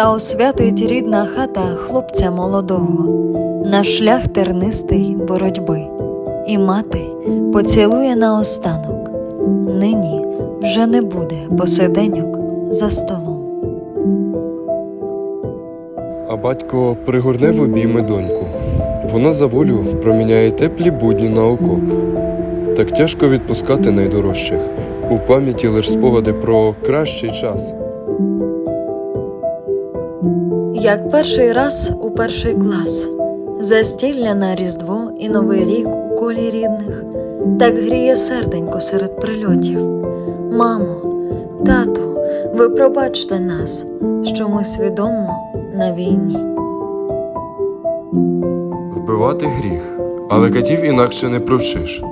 та освятить рідна хата хлопця молодого, на шлях тернистий боротьби, і мати поцілує наостанок. Нині вже не буде посиденьок за столом. А батько пригорне в обійми доньку. Вона за волю проміняє теплі будні на окоп. Так тяжко відпускати найдорожчих. У пам'яті лиш спогади про кращий час. Як перший раз у перший клас, застілля на Різдво і Новий рік у колі рідних, так гріє серденько серед прильотів. Мамо, тату, ви пробачте нас, що ми свідомо на війні. Вбивати гріх, але катів інакше не провчиш.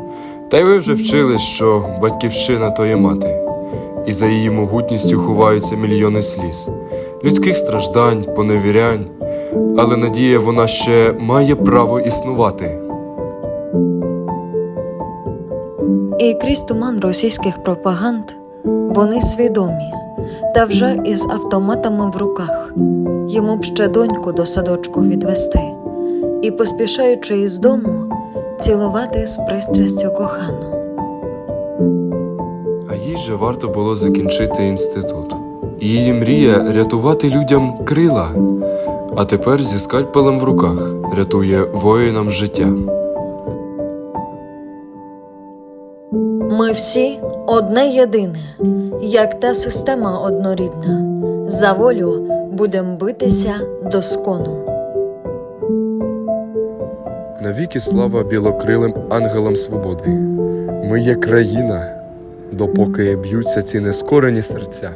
Та й ви вже вчили, що батьківщина то є мати, і за її могутністю ховаються мільйони сліз, людських страждань, поневірянь, але надія вона ще має право існувати. І крізь туман російських пропаганд вони свідомі, та вже із автоматами в руках йому б ще доньку до садочку відвести, і, поспішаючи із дому, цілувати з пристрастю кохану. А їй же варто було закінчити інститут. Її мрія рятувати людям крила, а тепер зі скальпелем в руках рятує воїнам життя. Ми всі одне єдине, як та система однорідна. За волю будем битися до скону. Навіки слава білокрилим ангелам свободи. Ми є країна, допоки б'ються ці нескорені серця.